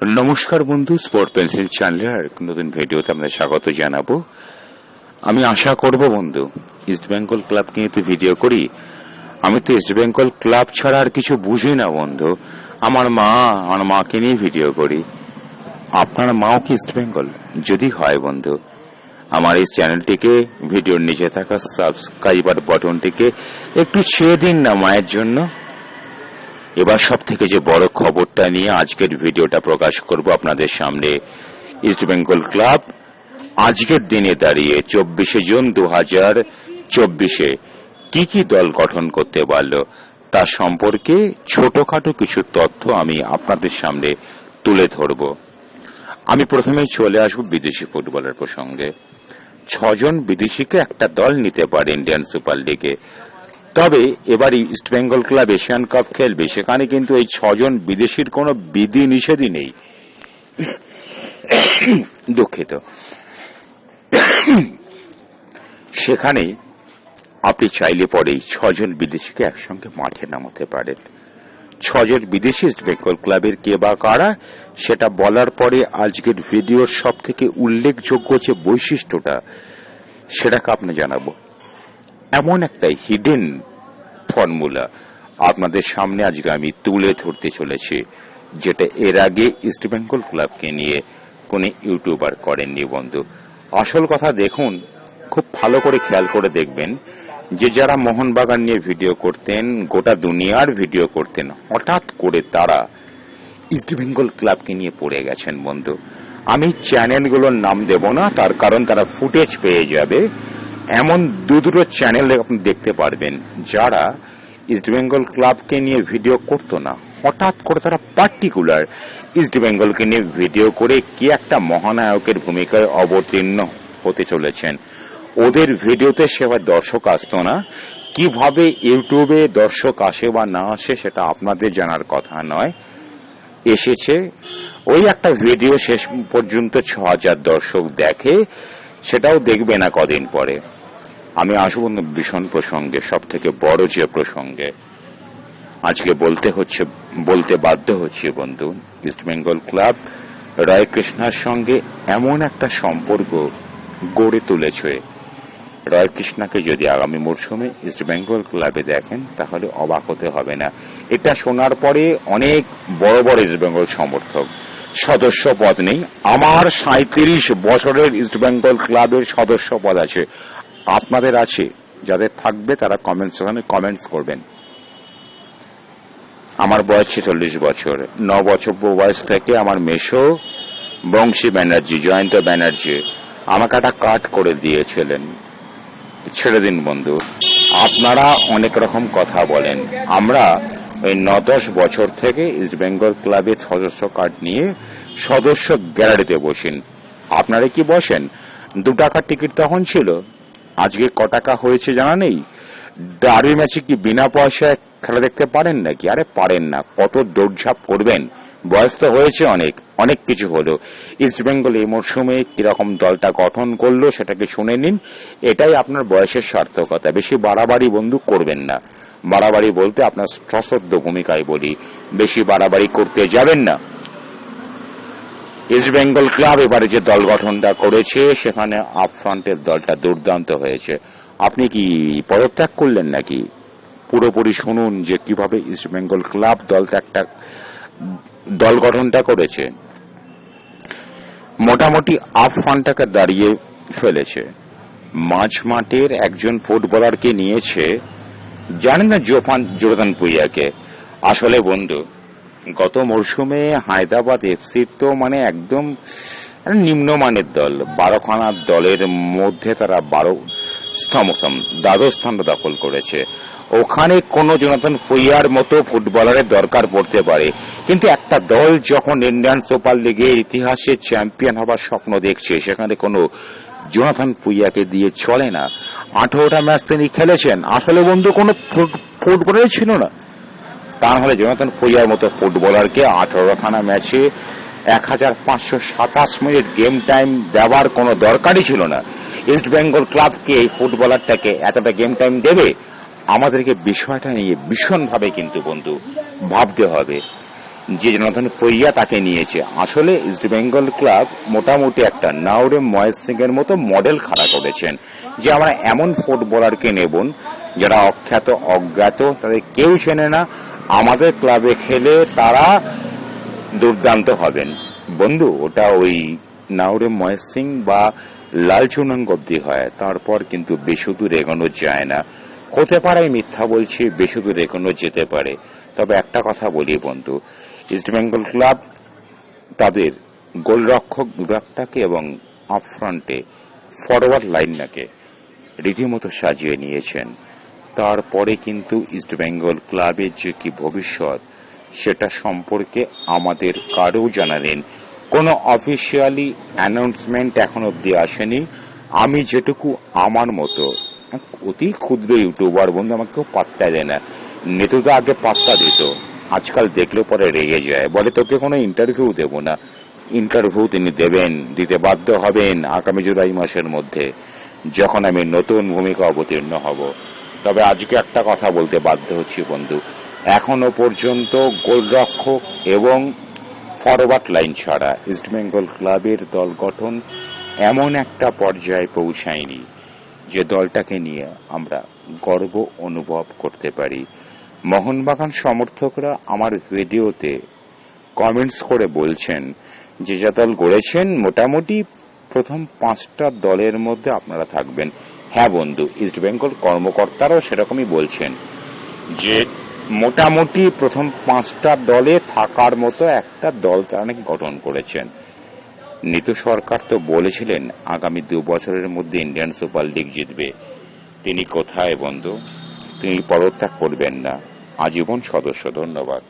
নমস্কার বন্ধু sport pencil চ্যানেলের আর নতুন ভিডিওতে আপনাদের স্বাগত জানাব। আমি আশা করব বন্ধু ইস্ট বেঙ্গল ক্লাবকে নিয়ে তো ভিডিও করি। আমি তো ইস্ট বেঙ্গল ক্লাব ছাড়া আর কিছু বুঝি না বন্ধু। আমার মা, আমার মাকে নিয়ে ভিডিও করি। আপনার মাও কি ইস্ট বেঙ্গল যদি হয় বন্ধু, আমার এই চ্যানেলটিকে ভিডিওর নিচে থাকা সাবস্ক্রাইবার বাটনটিকে একটু ছেড়ে দিন না মায়ের জন্য। এবার সব থেকে যে বড় খবরটা নিয়ে আজকের ভিডিওটা প্রকাশ করব আপনাদের সামনে ইস্ট বেঙ্গল ক্লাব আজকের দিনে দাঁড়িয়ে চব্বিশে জুন দু হাজার চব্বিশে কি কি দল গঠন করতে পারল, তা সম্পর্কে ছোটখাটো কিছু তথ্য আমি আপনাদের সামনে তুলে ধরব। আমি প্রথমেই চলে আসব বিদেশি ফুটবলের প্রসঙ্গে। ছজন বিদেশিকে একটা দল নিতে পারে ইন্ডিয়ান সুপার লিগে। তবে এবার East Bengal club Asian cup খেলবে। সেখানে কিন্তু এই ছজন বিদেশির কোনো বিধি নিষেধই নেই। দুঃখিত। সেখানে আপনি চাইলে পরেই ছজন বিদেশিকে একসঙ্গে মাঠে নামাতে পারেন। ছজন বিদেশি ইস্ট বেঙ্গল ক্লাবের কে বা কারা, সেটা বলার পরে আজকের ভিডিওর সব থেকে উল্লেখযোগ্য যে বৈশিষ্ট্যটা, সেটাকে আপনি জানাব। এমন একটা হিডেন ফর্মুলা আপনাদের সামনে আজকে আমি তুলে ধরতে চলেছি, যেটা এর আগে ইস্ট বেঙ্গল ক্লাবকে নিয়ে কোন ইউটিউবার করেননি বন্ধু। আসল কথা দেখুন, খুব ভালো করে খেয়াল করে দেখবেন যে যারা মোহনবাগান নিয়ে ভিডিও করতেন, গোটা দুনিয়ার ভিডিও করতেন, হঠাৎ করে তারা ইস্ট বেঙ্গল ক্লাবকে নিয়ে পড়ে গেছেন বন্ধু। আমি চ্যানেলগুলোর নাম দেব না, তার কারণ তারা ফুটেজ পেয়ে যাবে। এমন দু দুটো চ্যানেল আপনি দেখতে পারবেন যারা ইস্ট বেঙ্গল ক্লাবকে নিয়ে ভিডিও করতো না। হঠাৎ করে তারা পার্টিকুলার ইস্ট বেঙ্গলকে নিয়ে ভিডিও করে কি একটা মহানায়কের ভূমিকায় অবতীর্ণ হতে চলেছেন। ওদের ভিডিওতে সেবার দর্শক আসতো না। কীভাবে ইউটিউবে দর্শক আসে বা না আসে সেটা আপনাদের জানার কথা নয়। এসেছে। ওই একটা ভিডিও শেষ পর্যন্ত ছ হাজার দর্শক দেখে, সেটাও দেখবে না কদিন পরে। আমি আসব ভীষণ প্রসঙ্গে সব থেকে বড় যে প্রসঙ্গে। আজকে বলতে হচ্ছে, বলতে বাধ্য হচ্ছে বন্ধু ইস্ট বেঙ্গল ক্লাব রায় কৃষ্ণার সঙ্গে এমন একটা সম্পর্ক গড়ে তুলেছে। রয় কৃষ্ণাকে যদি আগামী মরশুমে ইস্ট বেঙ্গল ক্লাবে দেখেন, তাহলে অবাক হতে হবে না। এটা শোনার পরে অনেক বড় বড় ইস্ট বেঙ্গল সমর্থক, সদস্য পদ নেই। আমার সাঁত্রিশ বছরের ইস্ট বেঙ্গল ক্লাবের সদস্য পদ আছে। আপনাদের আছে, যাদের থাকবে তারা কমেন্ট সেখানে কমেন্টস করবেন। আমার বয়স ছেচল্লিশ বছর। ন বছর বয়স থেকে আমার মেশো বংশী ব্যানার্জি, জয়ন্ত ব্যানার্জি, আমাকে একটা কাট করে দিয়েছিলেন। ছেড়ে দিন বন্ধু। আপনারা অনেক রকম কথা বলেন। আমরা ওই ন দশ বছর থেকে ইস্ট বেঙ্গল ক্লাবের সদস্য কার্ড নিয়ে সদস্য গ্যালারিতে বসেন। আপনারা কি বসেন? দু টাকার টিকিট তখন ছিল। আজকে ক টাকা হয়েছে জানা নেই? ডার্বি ম্যাচে কি বিনা পয়সায় খেলা দেখতে পারেন নাকি? আরে পারেন না, কত দৌড়ঝাঁপ করবেন। বয়স তো হয়েছে অনেক অনেক কিছু হলো। ইস্ট বেঙ্গল এই মরশুমে কীরকম দলটা গঠন করল সেটাকে শুনে নিন। এটাই আপনার বয়সের সার্থকতা। বেশি বাড়াবাড়ি বন্ধু করবেন না। বাড়াবাড়ি বলতে আপনার সশ্রদ্ধ ভূমিকায় বলি। বেশি বাড়াবাড়ি করতে যাবেন না। ইস্ট বেঙ্গল ক্লাব এবারে যে দল গঠনটা করেছে, সেখানে আপ ফ্রন্টের দলটা দুর্দান্ত হয়েছে। আপনি কি পদত্যাগ করলেন নাকি? পুরোপুরি শুনুন যে কীভাবে ইস্ট বেঙ্গল ক্লাব দলটা একটা, দল গঠনটা করেছে। মোটামুটি আপ ফ্রন্টটাকে দাঁড়িয়ে ফেলেছে। মাঝ মাঠের একজন ফুটবলারকে নিয়েছে, জানেন না জোফান, জোরদান পুইয়াকে? আসলে বন্ধু গত মরশুমে হায়দ্রাবাদ এফসির তো মানে একদম নিম্নমানের দল। বারোখানা দলের মধ্যে তারা বারো স্তমসম দ্বাদশ স্থানটা দখল করেছে। ওখানে কোনো জোনাথন ফুইয়ার মতো ফুটবলারের দরকার পড়তে পারে। কিন্তু একটা দল যখন ইন্ডিয়ান সুপার লিগে ইতিহাসে চ্যাম্পিয়ন হবার স্বপ্ন দেখছে, সেখানে কোনো জোনাথন ফুইয়াকে দিয়ে চলে না। আঠেরোটা ম্যাচ তিনি খেলেছেন। আসলে বন্ধু, কোনো ফুটবলের ছিল না। তা না হলে জোনাথন ফুইয়ার মতো ফুটবলারকে আঠারোখানা ম্যাচে এক হাজার পাঁচশো সাতাশ মিনিট গেম টাইম দেওয়ার কোনো দরকারই ছিল না। ইস্ট বেঙ্গল ক্লাবকে এই ফুটবলারটাকে এতটা গেম টাইম দেবে? আমাদেরকে বিষয়টা নিয়ে ভীষণভাবে কিন্তু বন্ধু ভাবতে হবে। যে জনার্দন ফইয়া তাকে নিয়েছে। আসলে ইস্ট বেঙ্গল ক্লাব মোটামুটি একটা নাওরে মহেশ সিং এর মতো মডেল খাড়া করেছেন। যে আমরা এমন ফুটবলারকে নেবন, যারা অখ্যাত, অজ্ঞাত, তাদের কেউ চেনে না। আমাদের ক্লাবে খেলে তারা দুর্দান্ত হবেন। বন্ধু, ওটা ওই নাওরে মহেশ সিং বা লাল চুনাঙ্গ অব্দি হয়। তারপর কিন্তু বেশি দূর এগোনো যায় না। হতে পারে মিথ্যা বলছি বেশি দূর এগোনো যেতে পারে। তবে একটা কথা বলি, বন্ধু। ইস্টবেঙ্গল ক্লাব তাদের গোলরক্ষক বিভাগটাকে এবং আপফ্রন্টে ফরওয়ার্ড লাইনটাকে রীতিমতো সাজিয়ে নিয়েছেন। তারপরে কিন্তু ইস্টবেঙ্গল ক্লাবের যে কি ভবিষ্যৎ, সেটা সম্পর্কে আমাদের কারও জানা নেই। কোনো অফিসিয়ালি অ্যানাউন্সমেন্ট এখন অব্দি আসেনি। আমি যেটুকু আমার মতো অতি ক্ষুদ্র ইউটিউবার বন্ধু আমাকে পাত্তা দেয় না। নেতুদা আগে পাত্তা দিত। আজকাল দেখলে পরে রেগে যায়। বলে, তোকে কোনো ইন্টারভিউ দেব না। ইন্টারভিউ তিনি দেবেন, দিতে বাধ্য হবেন আগামী জুলাই মাসের মধ্যে, যখন আমি নতুন ভূমিকা অবতীর্ণ হব। তবে আজকে একটা কথা বলতে বাধ্য হচ্ছি, বন্ধু। এখনও পর্যন্ত গোলরক্ষক এবং ফরওয়ার্ড লাইন ছাড়া ইস্টবেঙ্গল ক্লাবের দল গঠন এমন একটা পর্যায়ে পৌঁছায়নি যে দলটাকে নিয়ে আমরা গর্ব অনুভব করতে পারি। মোহনবাগান সমর্থকরা আমার ভিডিওতে কমেন্টস করে বলছেন, যে যা দল গড়েছেন মোটামুটি প্রথম পাঁচটা দলের মধ্যে আপনারা থাকবেন। হ্যাঁ বন্ধু ইস্টবেঙ্গল কর্মকর্তারাও সেরকমই বলছেন যে মোটামুটি প্রথম পাঁচটা দলে থাকার মতো একটা দল তারা নাকি গঠন করেছেন। নীতু সরকার তো বলেছিলেন, আগামী দু বছরের মধ্যে ইন্ডিয়ান সুপার লিগ জিতবে। তিনি কোথায় বন্ধু? তিনি পদত্যাগ করবেন না। আজীবন সদস্য ধন্যবাদ।